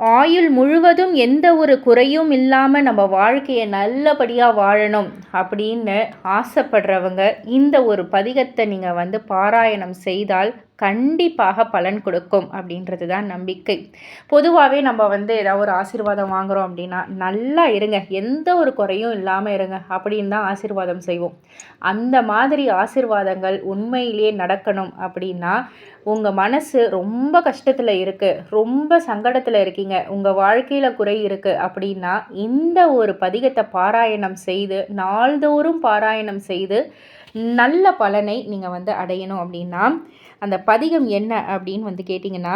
ஆயுள் முழுவதும் எந்த ஒரு குறையும் இல்லாமல் நம்ம வாழ்க்கையை நல்லபடியாக வாழணும் அப்படின்னு ஆசைப்படுறவங்க இந்த ஒரு பதிகத்தை நீங்கள் வந்து பாராயணம் செய்தால் கண்டிப்பாக பலன் கொடுக்கும் அப்படின்றது தான் நம்பிக்கை. பொதுவாகவே நம்ம வந்து ஏதாவது ஒரு ஆசீர்வாதம் வாங்குகிறோம் அப்படின்னா நல்லா இருங்க எந்த ஒரு குறையும் இல்லாமல் இருங்க அப்படின்னு தான் ஆசீர்வாதம் செய்வோம். அந்த மாதிரி ஆசீர்வாதங்கள் உண்மையிலேயே நடக்கணும் அப்படின்னா உங்கள் மனசு ரொம்ப கஷ்டத்தில் இருக்குது ரொம்ப சங்கடத்தில் இருக்கீங்க உங்கள் வாழ்க்கையில் குறை இருக்குது அப்படின்னா இந்த ஒரு பதிகத்தை பாராயணம் செய்து நாள்தோறும் பாராயணம் செய்து நல்ல பலனை நீங்கள் வந்து அடையணும் அப்படின்னா அந்த பதிகம் என்ன அப்படின்னு வந்து கேட்டிங்கன்னா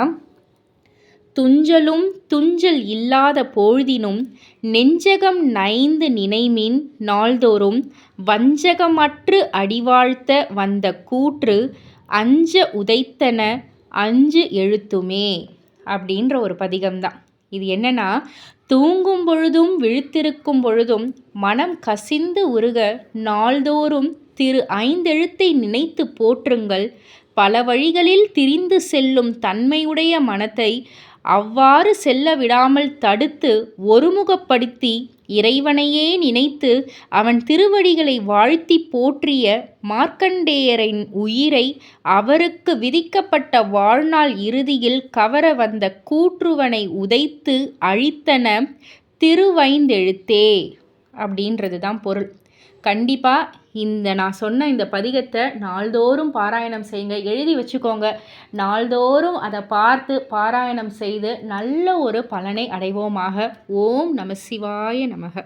துஞ்சலும் துஞ்சல் இல்லாத பொழுதினும் நெஞ்சகம் நைந்து நினைமின் நாள்தோறும் வஞ்சகமற்று அடிவாழ்த்த வந்த கூற்று அஞ்ச உதைத்தன அஞ்சு எழுத்துமே அப்படின்ற ஒரு பதிகம்தான் இது என்னன்னா தூங்கும் பொழுதும் விழுத்திருக்கும் பொழுதும் மனம் கசிந்து உருக நாள்தோறும் திரு ஐந்தெழுத்தை நினைத்து போற்றுங்கள் பல வழிகளில் திரிந்து செல்லும் தன்மையுடைய மனத்தை அவ்வாறு செல்ல விடாமல் தடுத்து ஒருமுகப்படுத்தி இறைவனையே நினைத்து அவன் திருவடிகளை வாழ்த்தி போற்றிய மார்க்கண்டேயரின் உயிரை அவருக்கு விதிக்கப்பட்ட வாழ்நாள் இறுதியில் கவர வந்த கூற்றுவனை உதைத்து அழித்தன திருவைந்தெழுத்தே. அப்படின்றது தான் பொருள். கண்டிப்பாக இந்த நான் சொன்ன இந்த பதிகத்தை நாள்தோறும் பாராயணம் செய்யுங்க. எழுதி வச்சுக்கோங்க. நாள்தோறும் அதை பார்த்து பாராயணம் செய்து நல்ல ஒரு பலனை அடைவோமாக. ஓம் நம சிவாய நமக.